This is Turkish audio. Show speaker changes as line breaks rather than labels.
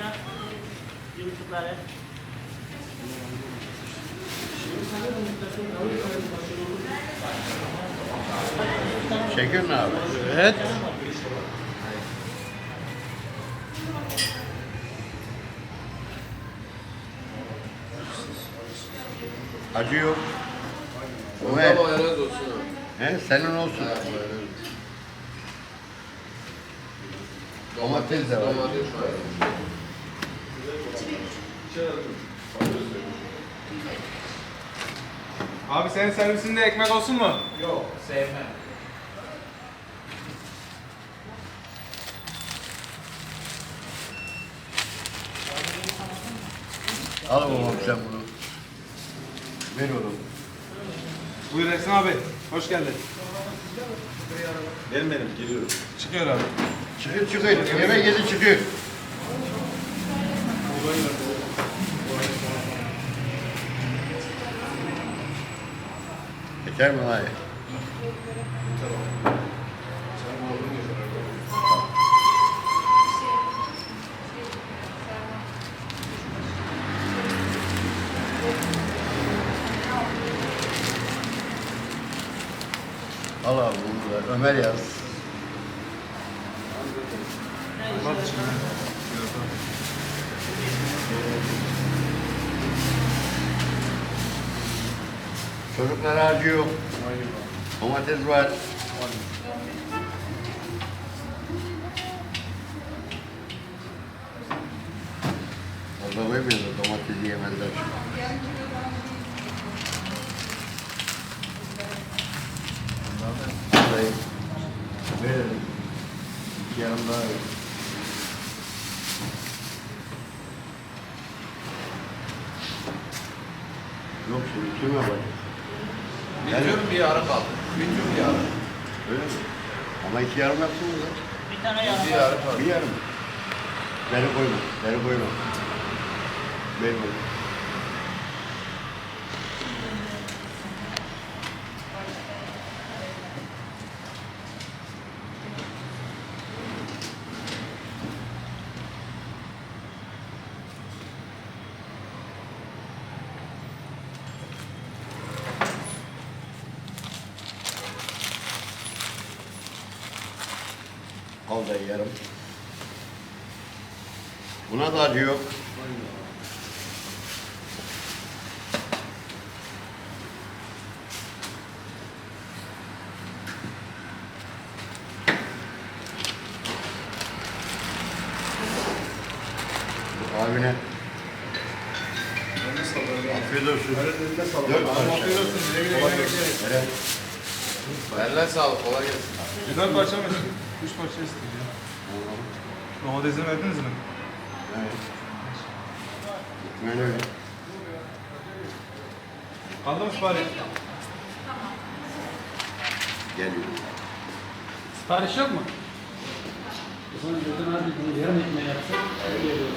hocam.
Mu abi?
Evet.
Acı yok.
Olsun ha.
He, senin olsun. Domates de var.
Domates var.
Abi senin servisinde ekmek olsun mu?
Al babam sen bunu. Ver oğlum.
Buyur Ersin abi. Hoş geldin.
Gelmedim, geliyorum.
Çıkıyor abi.
Çıkıyor çıkıyor. Yemek yedi çıkıyor. Yeter mi hayır? Al abi bunu da. Ömer yaz. Çocuklara acı yok. Domates var. Orada koymuyorlar domatesi yemezler. Burayı verelim. İki yarım daha verelim. Yok şimdi kim yapacak?
Bütün bir yarı kaldı. Bütün bir yarı.
Öyle mi? Ama iki yarım yapsınız ya.
Bir tane
Bir
yarım.
yarı kaldı.
Bir yarım. Beni koyma, beni koyma. Beni koyma. Da yarım. Buna da acı yok. Abine. Afiyet olsun. Dört parça. Evet.
Eline sağlık. Kolay gelsin.
Güzel parça mı? Üç parça istiyor ya. Domatesini verdiniz mi?
Evet. Böyle öyle.
Kaldı mı sipariş?
Geliyor.
Sipariş yok mu? O zaman Gülden abi bunu yarım ekmeği yapsın. Öyle geliyor.